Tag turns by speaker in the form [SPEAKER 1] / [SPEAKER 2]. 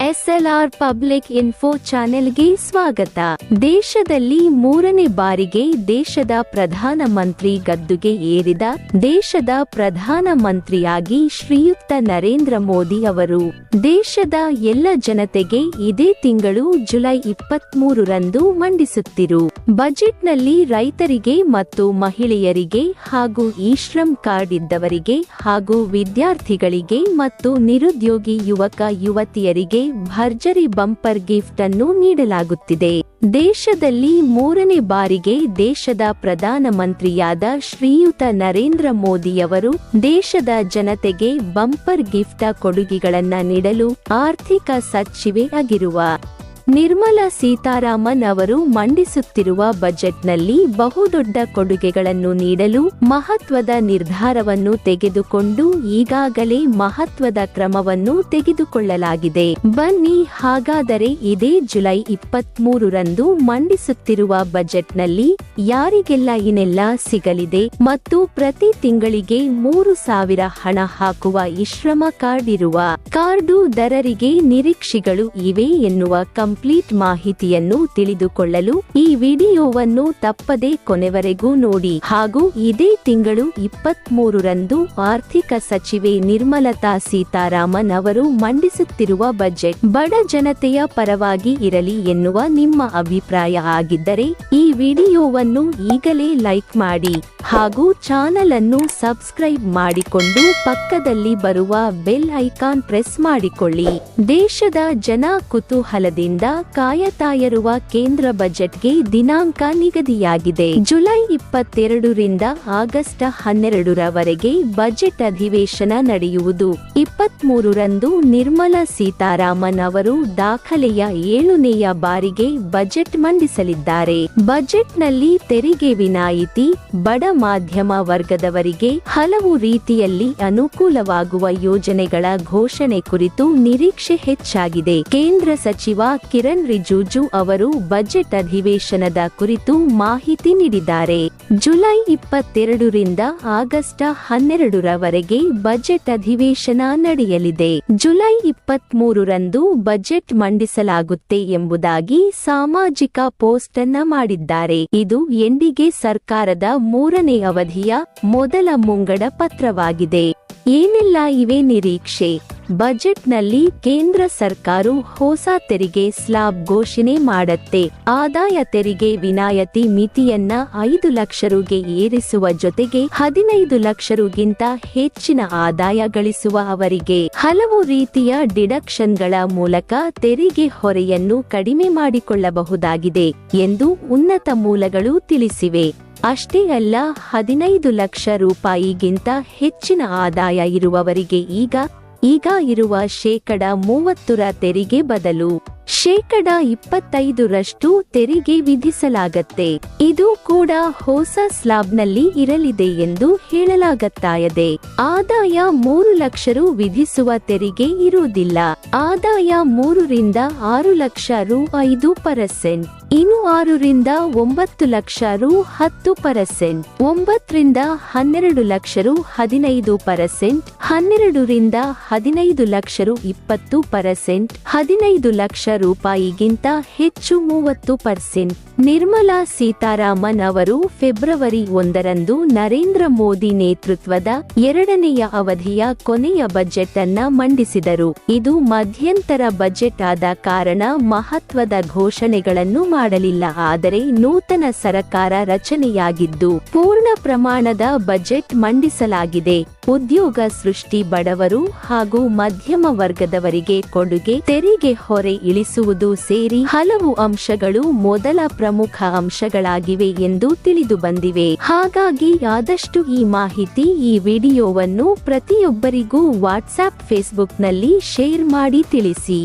[SPEAKER 1] SLR public info ಚಾನೆಲ್ಗೆ ಸ್ವಾಗತ. ದೇಶದಲ್ಲಿ ಮೂರನೇ ಬಾರಿಗೆ ದೇಶದ ಪ್ರಧಾನಮಂತ್ರಿ ಗದ್ದುಗೆ ಏರಿದ ದೇಶದ ಪ್ರಧಾನ ಮಂತ್ರಿಯಾಗಿ ಶ್ರೀಯುಕ್ತ ನರೇಂದ್ರ ಮೋದಿ ಅವರು. ದೇಶದ ಎಲ್ಲ ಜನತೆಗೆ ಇದೇ ತಿಂಗಳು ಜುಲೈ ಇಪ್ಪತ್ಮೂರರಂದು ಮಂಡಿಸುತ್ತಿರು. ಬಜೆಟ್ನಲ್ಲಿ ರೈತರಿಗೆ ಮತ್ತು ಮಹಿಳೆಯರಿಗೆ ಹಾಗೂ ಈ ಶ್ರಮ್ ಕಾರ್ಡ್ ಇದ್ದವರಿಗೆ ಹಾಗೂ ವಿದ್ಯಾರ್ಥಿಗಳಿಗೆ ಮತ್ತು ನಿರುದ್ಯೋಗಿ ಯುವಕ ಯುವತಿಯರಿಗೆ ಭರ್ಜರಿ ಬಂಪರ್ ಗಿಫ್ಟ್ ಅನ್ನು ನೀಡಲಾಗುತ್ತಿದೆ. ದೇಶದಲ್ಲಿ ಮೂರನೇ ಬಾರಿಗೆ ದೇಶದ ಪ್ರಧಾನ ಮಂತ್ರಿಯಾದ ಶ್ರೀಯುತ ನರೇಂದ್ರ ಮೋದಿಯವರು ದೇಶದ ಜನತೆಗೆ ಬಂಪರ್ ಗಿಫ್ಟ್ ಕೊಡುಗೆಗಳನ್ನ ನೀಡಲು ಆರ್ಥಿಕ ಸಚಿವೆ ಆಗಿರುವ ನಿರ್ಮಲಾ ಸೀತಾರಾಮನ್ ಅವರು ಮಂಡಿಸುತ್ತಿರುವ ಬಜೆಟ್ನಲ್ಲಿ ಬಹುದೊಡ್ಡ ಕೊಡುಗೆಗಳನ್ನು ನೀಡಲು ಮಹತ್ವದ ನಿರ್ಧಾರವನ್ನು ತೆಗೆದುಕೊಂಡು ಈಗಾಗಲೇ ಮಹತ್ವದ ಕ್ರಮವನ್ನು ತೆಗೆದುಕೊಳ್ಳಲಾಗಿದೆ. ಬನ್ನಿ ಹಾಗಾದರೆ ಇದೇ ಜುಲೈ ಇಪ್ಪತ್ಮೂರರಂದು ಮಂಡಿಸುತ್ತಿರುವ ಬಜೆಟ್ನಲ್ಲಿ ಯಾರಿಗೆಲ್ಲ ಇನ್ನೆಲ್ಲ ಸಿಗಲಿದೆ ಮತ್ತು ಪ್ರತಿ ತಿಂಗಳಿಗೆ ಮೂರು ಸಾವಿರ ಹಣ ಹಾಕುವ ಇಶ್ರಮ ಕಾರ್ಡ್ ಇರುವ ಕಾರ್ಡು ದರರಿಗೆ ನಿರೀಕ್ಷೆಗಳು ಇವೆ ಎನ್ನುವ ಕಂಪ್ಲೀಟ್ ಮಾಹಿತಿಯನ್ನು ತಿಳಿದುಕೊಳ್ಳಲು ಈ ವಿಡಿಯೋವನ್ನು ತಪ್ಪದೆ ಕೊನೆವರೆಗೂ ನೋಡಿ. ಹಾಗೂ ಇದೇ ತಿಂಗಳು ಇಪ್ಪತ್ಮೂರರಂದು ಆರ್ಥಿಕ ಸಚಿವೆ ನಿರ್ಮಲತಾ ಸೀತಾರಾಮನ್ ಅವರು ಮಂಡಿಸುತ್ತಿರುವ ಬಜೆಟ್ ಬಡ ಜನತೆಯ ಪರವಾಗಿ ಇರಲಿ ಎನ್ನುವ ನಿಮ್ಮ ಅಭಿಪ್ರಾಯ ಆಗಿದ್ದರೆ ಈ ವಿಡಿಯೋವನ್ನು ಈಗಲೇ ಲೈಕ್ ಮಾಡಿ. ಹಾಗೂ ಚಾನಲ್ ಅನ್ನು ಸಬ್ಸ್ಕ್ರೈಬ್ ಮಾಡಿಕೊಂಡು ಪಕ್ಕದಲ್ಲಿ ಬರುವ ಬೆಲ್ ಐಕಾನ್ ಪ್ರೆಸ್ ಮಾಡಿಕೊಳ್ಳಿ. ದೇಶದ ಜನ ಕುತೂಹಲದಿಂದ ಕಾಯತಾಯರುವ ಕೇಂದ್ರ ಬಜೆಟ್ಗೆ ದಿನಾಂಕ ನಿಗದಿಯಾಗಿದೆ. ಜುಲೈ ಇಪ್ಪತ್ತೆರಡರಿಂದ ಆಗಸ್ಟ್ ಹನ್ನೆರಡರವರೆಗೆ ಬಜೆಟ್ ಅಧಿವೇಶನ ನಡೆಯುವುದು. ಇಪ್ಪತ್ಮೂರರಂದು ನಿರ್ಮಲಾ ಸೀತಾರಾಮನ್ ಅವರು ದಾಖಲೆಯ ಏಳನೆಯ ಬಾರಿಗೆ ಬಜೆಟ್ ಮಂಡಿಸಲಿದ್ದಾರೆ. ಬಜೆಟ್ನಲ್ಲಿ ತೆರಿಗೆ ವಿನಾಯಿತಿ, ಬಡ ಮಾಧ್ಯಮ ವರ್ಗದವರಿಗೆ ಹಲವು ರೀತಿಯಲ್ಲಿ ಅನುಕೂಲವಾಗುವ ಯೋಜನೆಗಳ ಘೋಷಣೆ ಕುರಿತು ನಿರೀಕ್ಷೆ ಹೆಚ್ಚಾಗಿದೆ. ಕೇಂದ್ರ ಸಚಿವ ಕಿರಣ್ ರಿಜಿಜು ಅವರು ಬಜೆಟ್ ಅಧಿವೇಶನದ ಕುರಿತು ಮಾಹಿತಿ ನೀಡಿದ್ದಾರೆ. ಜುಲೈ ಇಪ್ಪತ್ತೆರಡರಿಂದ ಆಗಸ್ಟ್ ಹನ್ನೆರಡರವರೆಗೆ ಬಜೆಟ್ ಅಧಿವೇಶನ ನಡೆಯಲಿದೆ. ಜುಲೈ ಇಪ್ಪತ್ಮೂರರಂದು ಬಜೆಟ್ ಮಂಡಿಸಲಾಗುತ್ತೆ ಎಂಬುದಾಗಿ ಸಾಮಾಜಿಕ ಪೋಸ್ಟ್ ಅನ್ನ ಮಾಡಿದ್ದಾರೆ. ಇದು ಎಂದಿಗೆ ಸರ್ಕಾರದ ಮೂರನೇ ಅವಧಿಯ ಮೊದಲ ಮುಂಗಡ ಪತ್ರವಾಗಿದೆ. ಏನೆಲ್ಲ ಇವೆ ನಿರೀಕ್ಷೆ? ಬಜೆಟ್ನಲ್ಲಿ ಕೇಂದ್ರ ಸರ್ಕಾರವು ಹೊಸ ತೆರಿಗೆ ಸ್ಲಾಬ್ ಘೋಷಣೆ ಮಾಡತ್ತೆ. ಆದಾಯ ತೆರಿಗೆ ವಿನಾಯಿತಿ ಮಿತಿಯನ್ನ ಐದು ಲಕ್ಷ ರುಗೆ ಏರಿಸುವ ಜೊತೆಗೆ ಹದಿನೈದು ಲಕ್ಷ ರುಗಿಂತ ಹೆಚ್ಚಿನ ಆದಾಯ ಗಳಿಸುವ ಅವರಿಗೆ ಹಲವು ರೀತಿಯ ಡಿಡಕ್ಷನ್ಗಳ ಮೂಲಕ ತೆರಿಗೆ ಹೊರೆಯನ್ನು ಕಡಿಮೆ ಮಾಡಿಕೊಳ್ಳಬಹುದಾಗಿದೆ ಎಂದು ಉನ್ನತ ಮೂಲಗಳು ತಿಳಿಸಿವೆ. ಅಷ್ಟೇ ಅಲ್ಲ ಹದಿನೈದು ಲಕ್ಷ ರೂಪಾಯಿಗಿಂತ ಹೆಚ್ಚಿನ ಆದಾಯ ಇರುವವರಿಗೆ ಈಗ ಈಗ ಇರುವ ಶೇಕಡ ಮೂವತ್ತರ ತೆರಿಗೆ ಬದಲು ಶೇಕಡ ಇಪ್ಪತ್ತೈದರಷ್ಟು ತೆರಿಗೆ ವಿಧಿಸಲಾಗತ್ತೆ. ಇದು ಕೂಡ ಹೊಸ ಸ್ಲಾಬ್ನಲ್ಲಿ ಇರಲಿದೆ ಎಂದು ಹೇಳಲಾಗತ್ತಾಯದೆ. ಆದಾಯ ಮೂರು ಲಕ್ಷ ರು ವಿಧಿಸುವ ತೆರಿಗೆ ಇರುವುದಿಲ್ಲ. ಆದಾಯ ಮೂರರಿಂದ ಆರು ಲಕ್ಷ ರು ಐದು ಪರ್ಸೆಂಟ್. ಇನ್ನು ಆರರಿಂದ ಒಂಬತ್ತು ಲಕ್ಷ ರು ಹತ್ತು ಪರ್ಸೆಂಟ್, ಒಂಬತ್ತರಿಂದ ಹನ್ನೆರಡು ಲಕ್ಷ ರು ಹದಿನೈದು ಪರ್ಸೆಂಟ್, ಹನ್ನೆರಡರಿಂದ ಹದಿನೈದು ಲಕ್ಷ ರು ಇಪ್ಪತ್ತು ಪರ್ಸೆಂಟ್, ಹದಿನೈದು ಲಕ್ಷ ರೂಪಾಯಿಗಿಂತ ಹೆಚ್ಚು ಮೂವತ್ತು ಪರ್ಸೆಂಟ್. ನಿರ್ಮಲಾ ಸೀತಾರಾಮನ್ ಅವರು ಫೆಬ್ರವರಿ ಒಂದರಂದು ನರೇಂದ್ರ ಮೋದಿ ನೇತೃತ್ವದ ಎರಡನೆಯ ಅವಧಿಯ ಕೊನೆಯ ಬಜೆಟ್ ಅನ್ನ ಮಂಡಿಸಿದರು. ಇದು ಮಧ್ಯಂತರ ಬಜೆಟ್ ಆದ ಕಾರಣ ಮಹತ್ವದ ಘೋಷಣೆಗಳನ್ನು ಮಾಡಲಿಲ್ಲ, ಆದರೆ ನೂತನ ಸರಕಾರ ರಚನೆಯಾಗಿದ್ದು ಪೂರ್ಣ ಪ್ರಮಾಣದ ಬಜೆಟ್ ಮಂಡಿಸಲಾಗಿದೆ. ಉದ್ಯೋಗ ಸೃಷ್ಟಿ ಬಡವರು ಹಾಗೂ ಮಧ್ಯಮ ವರ್ಗದವರಿಗೆ ಕೊಡುಗೆ, ತೆರಿಗೆ ಹೊರೆ ಇಳಿಸುವುದು ಸೇರಿ ಹಲವು ಅಂಶಗಳು ಮೊದಲ ಪ್ರಮುಖ ಅಂಶಗಳಾಗಿವೆ ಎಂದು ತಿಳಿದು ಬಂದಿವೆ ಹಾಗಾಗಿ ಆದಷ್ಟು ಈ ಮಾಹಿತಿ ಈ ವಿಡಿಯೋವನ್ನು ಪ್ರತಿಯೊಬ್ಬರಿಗೂ ವಾಟ್ಸ್ಆಪ್ ಫೇಸ್ಬುಕ್ನಲ್ಲಿ ಶೇರ್ ಮಾಡಿ ತಿಳಿಸಿ.